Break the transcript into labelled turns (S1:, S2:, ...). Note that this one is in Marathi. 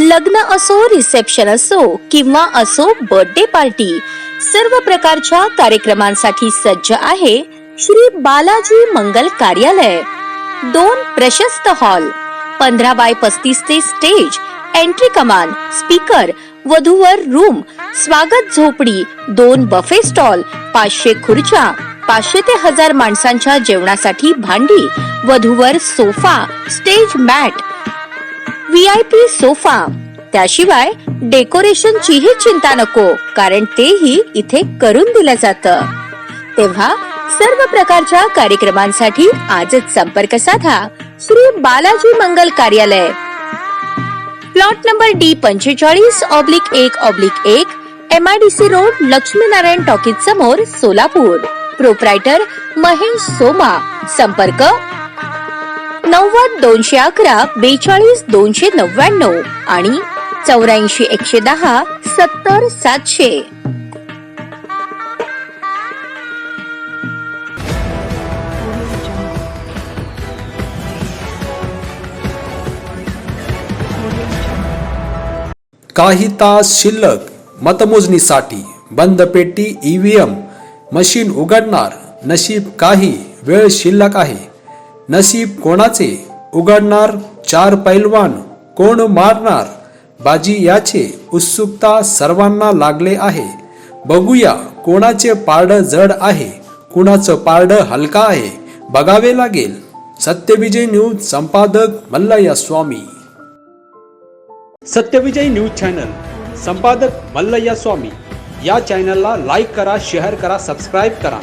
S1: लग्न असो रिसेप्शन असो किंवा असो बर्थडे पार्टी सर्व प्रकारच्या कार्यक्रमांसाठी सज्ज आहे श्री बालाजी मंगल कार्यालय. दोन प्रशस्त हॉल पंधरा बाय पस्तीस ते स्टेज एंट्री कमान स्पीकर वधूवर रूम स्वागत झोपडी दोन बफे स्टॉल पाचशे खुर्च्या पाचशे ते हजार माणसांच्या जेवणासाठी भांडी वधूवर sofa stage mat V I P sofa त्याशिवाय डेकोरेशनचीही चिंता नको कारण तेही इथे करून दिलं जातं. तेव्हा सर्व प्रकारच्या कार्यक्रमांसाठी आजच संपर्क साधा. Shri Balaji Mangal Karyalay. Plot number D पंचेचाळीस ऑब्लिक एक ऑब्लिक एक M I D C road Laxminarayan talkies समोर सोलापूर. प्रोप्रायटर महेश सोमा. संपर्क नव्वद दोनशे अकरा बेचाळीस दोनशे नव्याण्णव आणि चौऱ्याऐंशी एकशे दहा सत्तर सातशे.
S2: काही तास शिल्लक मतमोजणीसाठी बंद पेटी ईव्हीएम मशीन उघडणार नशीब काही वेळ शिल्लक आहे. नशीब कोणाचे? उघडणार चार पैलवान कोण मारणार? बाजी याचे उत्सुकता सर्वांना लागले आहे. बघूया कोणाचे पारड जड आहे कुणाचं पारड हलका आहे बघावे लागेल. सत्यविजय न्यूज संपादक मल्लया स्वामी. सत्यविजय न्यूज चॅनल संपादक मल्लया स्वामी. या चॅनलला लाईक करा शेअर करा सबस्क्राईब करा.